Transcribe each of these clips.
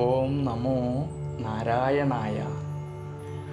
ഓം നമോ നാരായണായ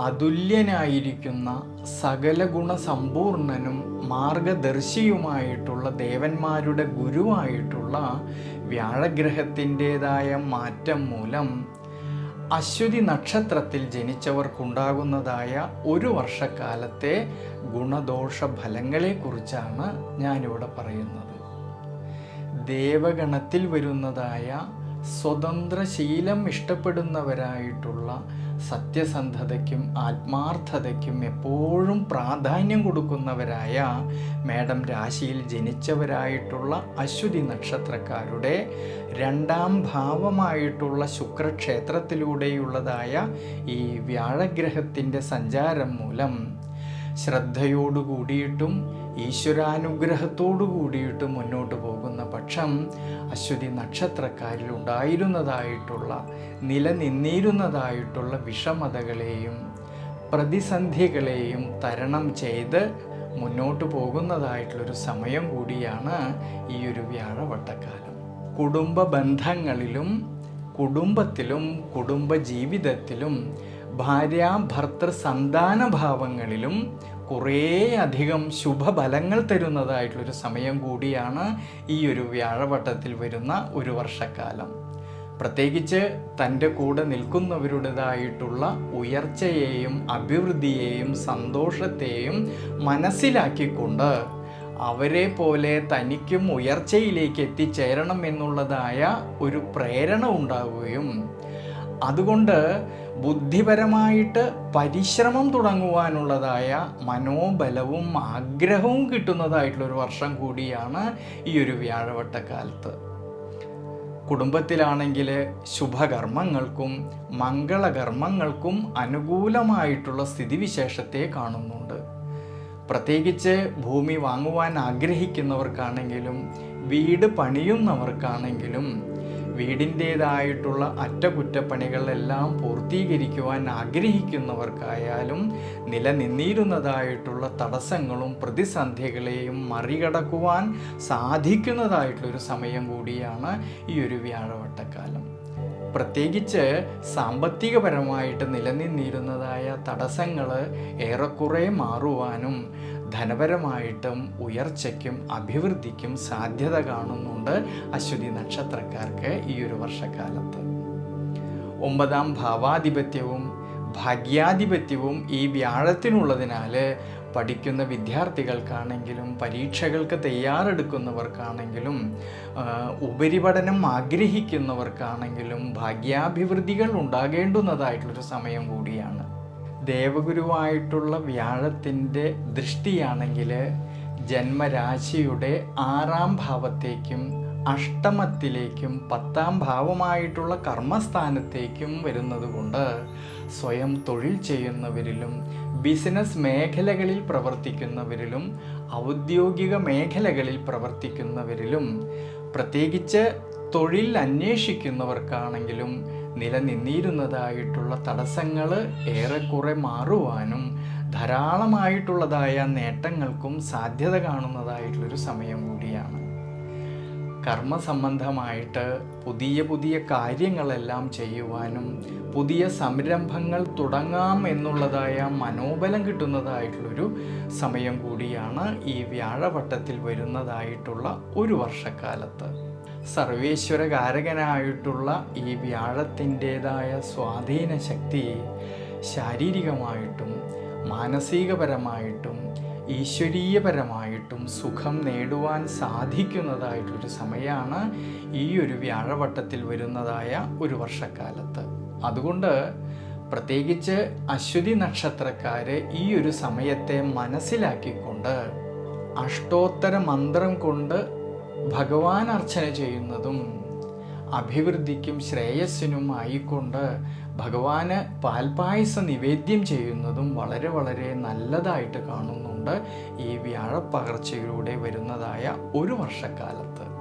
അതുല്യനായിരിക്കുന്ന സകല ഗുണസമ്പൂർണനും മാർഗദർശിയുമായിട്ടുള്ള ദേവന്മാരുടെ ഗുരുവായിട്ടുള്ള വ്യാഴഗ്രഹത്തിന്റെതായ മാറ്റം മൂലം അശ്വതി നക്ഷത്രത്തിൽ ജനിച്ചവർക്കുണ്ടാകുന്നതായ ഒരു വർഷക്കാലത്തെ ഗുണദോഷ ഫലങ്ങളെക്കുറിച്ചാണ് ഞാനിവിടെ പറയുന്നത്. ദേവഗണത്തിൽ വരുന്നതായ സ്വതന്ത്ര ശീലം ഇഷ്ടപ്പെടുന്നവരായിട്ടുള്ള സത്യസന്ധതയ്ക്കും ആത്മാർത്ഥതയ്ക്കും എപ്പോഴും പ്രാധാന്യം കൊടുക്കുന്നവരായ മേഡം രാശിയിൽ ജനിച്ചവരായിട്ടുള്ള അശ്വതി നക്ഷത്രക്കാരുടെ രണ്ടാം ഭാവമായിട്ടുള്ള ശുക്രക്ഷേത്രത്തിലൂടെയുള്ളതായ ഈ വ്യാഴഗ്രഹത്തിന്റെ സഞ്ചാരം മൂലം ശ്രദ്ധയോടു കൂടിയിട്ടും ഈശ്വരാനുഗ്രഹത്തോടു കൂടിയിട്ട് മുന്നോട്ട് പോകുന്ന പക്ഷം അശ്വതി നക്ഷത്രക്കാരിൽ ഉണ്ടായിരുന്നതായിട്ടുള്ള നിലനിന്നിരുന്നതായിട്ടുള്ള വിഷമതകളെയും പ്രതിസന്ധികളെയും തരണം ചെയ്ത് മുന്നോട്ട് പോകുന്നതായിട്ടുള്ളൊരു സമയം കൂടിയാണ് ഈ ഒരു വ്യാഴവട്ടക്കാലം. കുടുംബ ബന്ധങ്ങളിലും കുടുംബത്തിലും കുടുംബ ജീവിതത്തിലും ഭാര്യ ഭർത്തൃ സന്താന ഭാവങ്ങളിലും കുറേയധികം ശുഭഫലങ്ങൾ തരുന്നതായിട്ടുള്ളൊരു സമയം കൂടിയാണ് ഈ ഒരു വ്യാഴവട്ടത്തിൽ വരുന്ന ഒരു വർഷക്കാലം. പ്രത്യേകിച്ച് തന്റെ കൂടെ നിൽക്കുന്നവരുടേതായിട്ടുള്ള ഉയർച്ചയെയും അഭിവൃദ്ധിയെയും സന്തോഷത്തെയും മനസ്സിലാക്കിക്കൊണ്ട് അവരെ പോലെ തനിക്കും ഉയർച്ചയിലേക്ക് എത്തിച്ചേരണം എന്നുള്ളതായ ഒരു പ്രേരണ ഉണ്ടാവുകയും അതുകൊണ്ട് ബുദ്ധിപരമായിട്ട് പരിശ്രമം തുടങ്ങുവാനുള്ളതായ മനോബലവും ആഗ്രഹവും കിട്ടുന്നതായിട്ടുള്ളൊരു വർഷം കൂടിയാണ് ഈ ഒരു വ്യാഴവട്ടക്കാലത്ത്. കുടുംബത്തിലാണെങ്കിൽ ശുഭകർമ്മങ്ങൾക്കും മംഗളകർമ്മങ്ങൾക്കും അനുകൂലമായിട്ടുള്ള സ്ഥിതിവിശേഷത്തെ കാണുന്നുണ്ട്. പ്രത്യേകിച്ച് ഭൂമി വാങ്ങുവാൻ ആഗ്രഹിക്കുന്നവർക്കാണെങ്കിലും വീട് പണിയുന്നവർക്കാണെങ്കിലും വീടിന്റേതായിട്ടുള്ള അറ്റകുറ്റപ്പണികളെല്ലാം പൂർത്തീകരിക്കുവാൻ ആഗ്രഹിക്കുന്നവർക്കായാലും നിലനിന്നിരുന്നതായിട്ടുള്ള തടസ്സങ്ങളും പ്രതിസന്ധികളെയും മറികടക്കുവാൻ സാധിക്കുന്നതായിട്ടുള്ളൊരു സമയം കൂടിയാണ് ഈ ഒരു വ്യാഴവട്ടക്കാലം. പ്രത്യേകിച്ച് സാമ്പത്തികപരമായിട്ട് നിലനിന്നിരുന്നതായ തടസ്സങ്ങൾ ഏറെക്കുറെ മാറുവാനും ധനപരമായിട്ടും ഉയർച്ചയ്ക്കും അഭിവൃദ്ധിക്കും സാധ്യത കാണുന്നുണ്ട് അശ്വതി നക്ഷത്രക്കാർക്ക് ഈ ഒരു വർഷക്കാലത്ത്. ഒമ്പതാം ഭാവാധിപത്യവും ഭാഗ്യാധിപത്യവും ഈ വ്യാഴത്തിനുള്ളതിനാൽ പഠിക്കുന്ന വിദ്യാർത്ഥികൾക്കാണെങ്കിലും പരീക്ഷകൾക്ക് തയ്യാറെടുക്കുന്നവർക്കാണെങ്കിലും ഉപരിപഠനം ആഗ്രഹിക്കുന്നവർക്കാണെങ്കിലും ഭാഗ്യാഭിവൃദ്ധികൾ ഉണ്ടാകേണ്ടുന്നതായിട്ടുള്ളൊരു സമയം കൂടിയാണ്. ദേവഗുരുവായിട്ടുള്ള വ്യാഴത്തിന്റെ ദൃഷ്ടിയാണെങ്കിൽ ജന്മരാശിയുടെ ആറാം ഭാവത്തേക്കും അഷ്ടമത്തിലേക്കും പത്താം ഭാവമായിട്ടുള്ള കർമ്മസ്ഥാനത്തേക്കും വരുന്നത് കൊണ്ട് സ്വയം തൊഴിൽ ചെയ്യുന്നവരിലും ബിസിനസ് മേഖലകളിൽ പ്രവർത്തിക്കുന്നവരിലും ഔദ്യോഗിക മേഖലകളിൽ പ്രവർത്തിക്കുന്നവരിലും പ്രത്യേകിച്ച് തൊഴിൽ അന്വേഷിക്കുന്നവർക്കാണെങ്കിലും നിലനിന്നിരുന്നതായിട്ടുള്ള തടസ്സങ്ങൾ ഏറെക്കുറെ മാറുവാനും ധാരാളമായിട്ടുള്ളതായ നേട്ടങ്ങൾക്കും സാധ്യത കാണുന്നതായിട്ടുള്ളൊരു സമയം കൂടിയാണ്. കർമ്മസംബന്ധമായിട്ട് പുതിയ പുതിയ കാര്യങ്ങളെല്ലാം ചെയ്യുവാനും പുതിയ സംരംഭങ്ങൾ തുടങ്ങാം എന്നുള്ളതായ മനോബലം കിട്ടുന്നതായിട്ടുള്ളൊരു സമയം കൂടിയാണ് ഈ വ്യാഴവട്ടത്തിൽ വരുന്നതായിട്ടുള്ള ഒരു വർഷക്കാലത്ത്. സർവേശ്വരകാരകനായിട്ടുള്ള ഈ വ്യാഴത്തിന്റെതായ സ്വാധീന ശക്തി ശാരീരികമായിട്ടും മാനസികപരമായിട്ടും ഈശ്വരീയപരമായിട്ടും സുഖം നേടുവാൻ സാധിക്കുന്നതായിട്ടൊരു സമയമാണ് ഈ ഒരു വ്യാഴവട്ടത്തിൽ വരുന്നതായ ഒരു വർഷക്കാലത്ത്. അതുകൊണ്ട് പ്രത്യേകിച്ച് അശ്വതി നക്ഷത്രക്കാർ ഈ ഒരു സമയത്തെ മനസ്സിലാക്കിക്കൊണ്ട് അഷ്ടോത്തര മന്ത്രം കൊണ്ട് ഭഗവാൻ അർച്ചന ചെയ്യുന്നതും അഭിവൃദ്ധിക്കും ശ്രേയസ്സിനും ആയിക്കൊണ്ട് ഭഗവാന് പാൽപായസ നിവേദ്യം ചെയ്യുന്നതും വളരെ വളരെ നല്ലതായിട്ട് കാണുന്നുണ്ട് ഈ വ്യാഴപ്പകർച്ചയിലൂടെ വരുന്നതായ ഒരു വർഷക്കാലത്ത്.